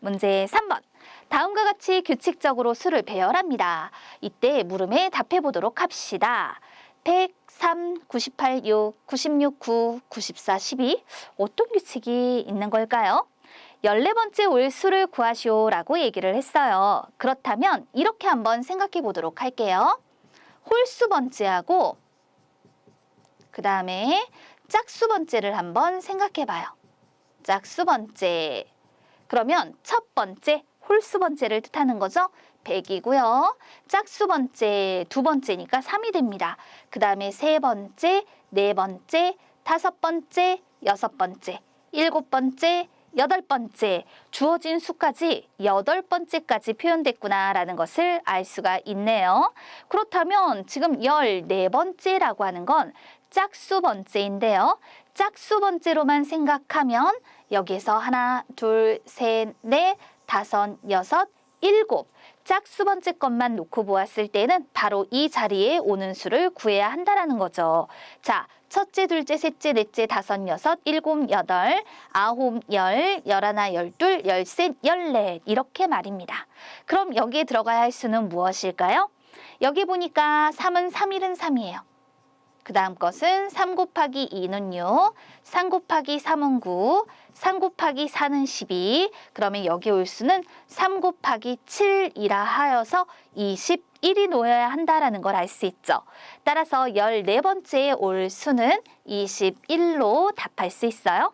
문제 3번. 다음과 같이 규칙적으로 수를 배열합니다. 이때 물음에 답해 보도록 합시다. 103, 98, 6, 96, 9, 94, 12. 어떤 규칙이 있는 걸까요? 14번째 올 수를 구하시오 라고 얘기를 했어요. 그렇다면 이렇게 한번 생각해 보도록 할게요. 홀수 번째하고 그 다음에 짝수 번째를 한번 생각해 봐요. 짝수 번째. 그러면 첫 번째, 홀수 번째를 뜻하는 거죠. 100이고요. 짝수 번째, 두 번째니까 3이 됩니다. 그 다음에 세 번째, 네 번째, 다섯 번째, 여섯 번째, 일곱 번째, 여덟 번째, 주어진 수까지 여덟 번째까지 표현됐구나라는 것을 알 수가 있네요. 그렇다면 지금 열네 번째라고 하는 건 짝수 번째인데요. 짝수 번째로만 생각하면 여기에서 하나, 둘, 셋, 넷, 다섯, 여섯, 일곱. 짝수 번째 것만 놓고 보았을 때는 바로 이 자리에 오는 수를 구해야 한다라는 거죠. 자, 첫째, 둘째, 셋째, 넷째, 다섯, 여섯, 일곱, 여덟, 아홉, 열, 열하나, 열둘, 열셋, 열넷 이렇게 말입니다. 그럼 여기에 들어가야 할 수는 무엇일까요? 여기 보니까 3은 3일은 3이에요. 그 다음 것은 3 곱하기 2는 6, 3 곱하기 3은 9, 3 곱하기 4는 12. 그러면 여기 올 수는 3 곱하기 7이라 하여서 21이 놓여야 한다라는 걸 알 수 있죠. 따라서 14번째에 올 수는 21로 답할 수 있어요.